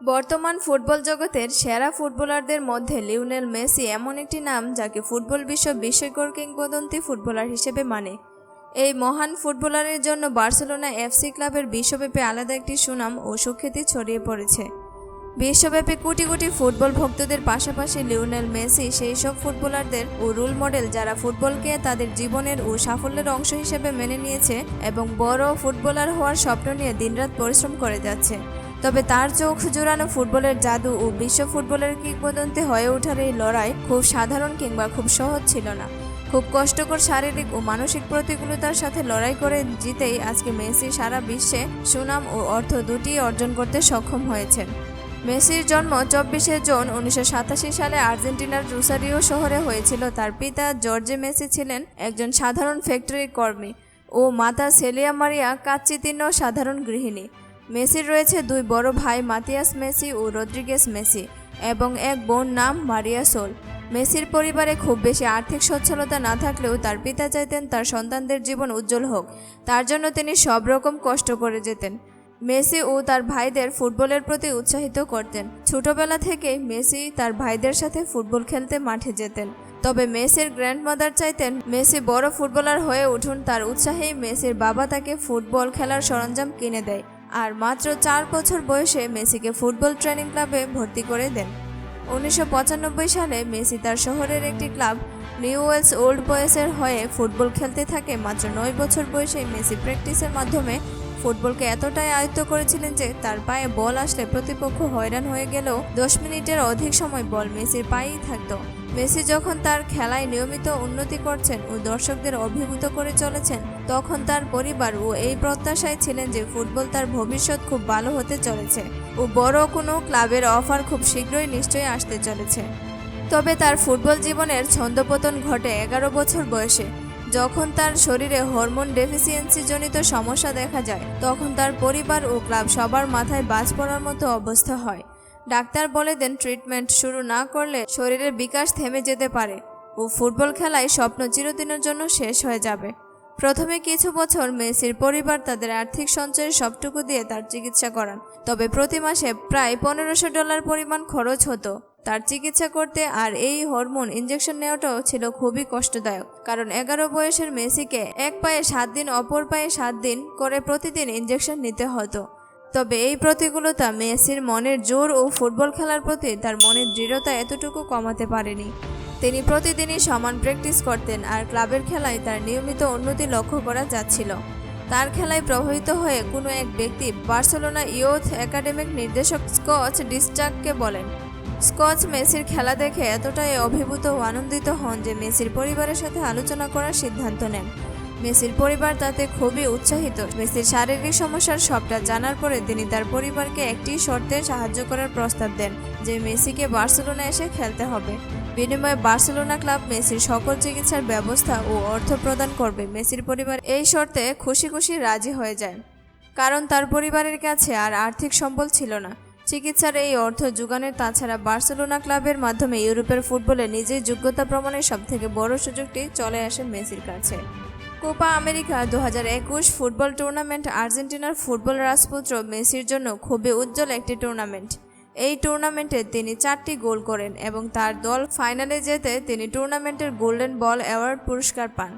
বর্তমান ফুটবল জগতের সেরা ফুটবলারদের মধ্যে লিওনেল মেসি এমন একটি নাম যাকে ফুটবল বিশ্ব বিস্ময়কর কিংবদন্তি ফুটবলার হিসেবে মানে। এই মহান ফুটবলারের জন্য বার্সেলোনা এফসি ক্লাবের বিশ্বব্যাপী আলাদা একটি সুনাম ও সুখ্যাতি ছড়িয়ে পড়েছে। বিশ্বব্যাপী কোটি কোটি ফুটবল ভক্তদের পাশাপাশি লিওনেল মেসি সেই সব ফুটবলারদের ও রোল মডেল যারা ফুটবলকে তাদের জীবনের ও সাফল্যের অংশ হিসেবে মেনে নিয়েছে এবং বড় ফুটবলার হওয়ার স্বপ্ন নিয়ে দিনরাত পরিশ্রম করে যাচ্ছে। তবে তার চোখ জোড়ানো ফুটবলের জাদু ও বিশ্ব ফুটবলের কিংবদন্তি হয়ে ওঠার এই লড়াই খুব সাধারণ কিংবা খুব সহজ ছিল না। খুব কষ্টকর শারীরিক ও মানসিক প্রতিকূলতার সাথে লড়াই করে জিতেই আজকে মেসি সারা বিশ্বে সুনাম ও অর্থ দুটি অর্জন করতে সক্ষম হয়েছেন। মেসির জন্ম চব্বিশে জুন উনিশশো সাতাশি সালে আর্জেন্টিনার রুসারিও শহরে হয়েছিল। তার পিতা জর্জে মেসি ছিলেন একজন সাধারণ ফ্যাক্টরি কর্মী ও মাতা সেলিয়া মারিয়া কাচ্চিতিন্য সাধারণ গৃহিণী। মেসির রয়েছে দুই বড় ভাই মাতিয়াস মেসি ও রদ্রিগেস মেসি এবং এক বোন নাম মারিয়া সোল। মেসির পরিবারে খুব বেশি আর্থিক সচ্ছলতা না থাকলেও তার পিতা চাইতেন তার সন্তানদের জীবন উজ্জ্বল হোক। তার জন্য তিনি সব রকম কষ্ট করে যেতেন। মেসি ও তার ভাইদের ফুটবলের প্রতি উৎসাহিত করতেন। ছোটবেলা থেকেই মেসি তার ভাইদের সাথে ফুটবল খেলতে মাঠে যেতেন। তবে মেসির গ্র্যান্ডমাদার চাইতেন মেসি বড় ফুটবলার হয়ে উঠুন, তার উৎসাহেই মেসির বাবা তাকে ফুটবল খেলার সরঞ্জাম কিনে দেয়। আর মাত্র চার বছর বয়সে মেসিকে ফুটবল ট্রেনিং ক্লাবে ভর্তি করে দেন। উনিশশো পঁচানব্বই সালে মেসি তার শহরের একটি ক্লাব, নিউ ওয়েলস ওল্ড বয়েসের হয়ে ফুটবল খেলতে থাকে। মাত্র নয় বছর বয়সে মেসি প্র্যাকটিসের মাধ্যমে ফুটবলকে এতটাই আয়ত্ত করেছিলেন যে তার পায়ে বল আসলে প্রতিপক্ষ হয়রান হয়ে গেলেও দশ মিনিটের অধিক সময় বল মেসির পায়েই থাকত। মেসি যখন তার খেলায় নিয়মিত উন্নতি করছেন ও দর্শকদের অভিভূত করে চলেছেন, তখন তার পরিবার ও এই প্রত্যাশায় ছিলেন যে ফুটবল তার ভবিষ্যৎ খুব ভালো হতে চলেছে ও বড় কোনো ক্লাবের অফার খুব শীঘ্রই নিশ্চয়ই আসতে চলেছে। তবে তার ফুটবল জীবনের ছন্দপতন ঘটে এগারো বছর বয়সে। যখন তার শরীরে হরমোন ডেফিসিয়েন্সি জনিত সমস্যা দেখা যায়, তখন তার পরিবার ও ক্লাব সবার মাথায় বাজ পড়ার মতো অবস্থা হয়। ডাক্তার বলে দেন, ট্রিটমেন্ট শুরু না করলে শরীরের বিকাশ থেমে যেতে পারে ও ফুটবল খেলায় স্বপ্ন চিরদিনের জন্য শেষ হয়ে যাবে। প্রথমে কিছু বছর মেসির পরিবার তাদের আর্থিক সঞ্চয়ের সবটুকু দিয়ে তার চিকিৎসা করান। তবে প্রতি মাসে প্রায় পনেরোশো ডলার পরিমাণ খরচ হতো। তার চিকিৎসা করতে আর এই হরমোন ইঞ্জেকশন নেওয়াটাও ছিল খুবই কষ্টদায়ক। কারণ এগারো বয়সের মেসিকে এক পায়ে সাত দিন, অপর পায়ে সাত দিন করে প্রতিদিন ইঞ্জেকশন নিতে হতো। তবে এই প্রতিকূলতা মেসির মনের জোর ও ফুটবল খেলার প্রতি তার মনের দৃঢ়তা এতটুকু কমাতে পারেনি। তিনি প্রতিদিনই সমান প্র্যাকটিস করতেন আর ক্লাবের খেলায় তার নিয়মিত উন্নতি লক্ষ্য করা যাচ্ছিল। তার খেলায় প্রভাবিত হয়ে কোনো এক ব্যক্তি বার্সেলোনা ইয়ুথ একাডেমিক নির্দেশক স্কচ ডিস্টাককে বলেন, স্কচ মেসির খেলা দেখে এতটাই অভিভূত ও আনন্দিত হন যে মেসির পরিবারের সাথে আলোচনা করার সিদ্ধান্ত নেন। মেসির পরিবার তাতে খুবই উৎসাহিত। মেসির শারীরিক সমস্যার সবটা জানার পরে তিনি তার পরিবারকে একটি শর্তে সাহায্য করার প্রস্তাব দেন, যে মেসিকে বার্সেলোনা এসে খেলতে হবে। বিনিময়ে বার্সেলোনা ক্লাব মেসির সকল চিকিৎসার ব্যবস্থা ও অর্থ প্রদান করবে। মেসির পরিবার এই শর্তে খুশি খুশি রাজি হয়ে যায়। কারণ তার পরিবারের কাছে আর আর্থিক সম্বল ছিল না। চিকিৎসার এই অর্থ যোগানের তাছাড়া বার্সেলোনা ক্লাবের মাধ্যমে ইউরোপের ফুটবলে নিজের যোগ্যতা প্রমাণের সবথেকে বড় সুযোগটি চলে আসে মেসির কাছে। কোপা আমেরিকা দু হাজার একুশ ফুটবল টুর্নামেন্ট, আর্জেন্টিনার ফুটবল রাজপুত্র মেসির জন্য খুবই উজ্জ্বল একটি টুর্নামেন্ট। এই টুর্নামেন্টে তিনি চারটি গোল করেন এবং তার দল ফাইনালে যেতে তিনি টুর্নামেন্টের গোল্ডেন বল অ্যাওয়ার্ড পুরস্কার পান।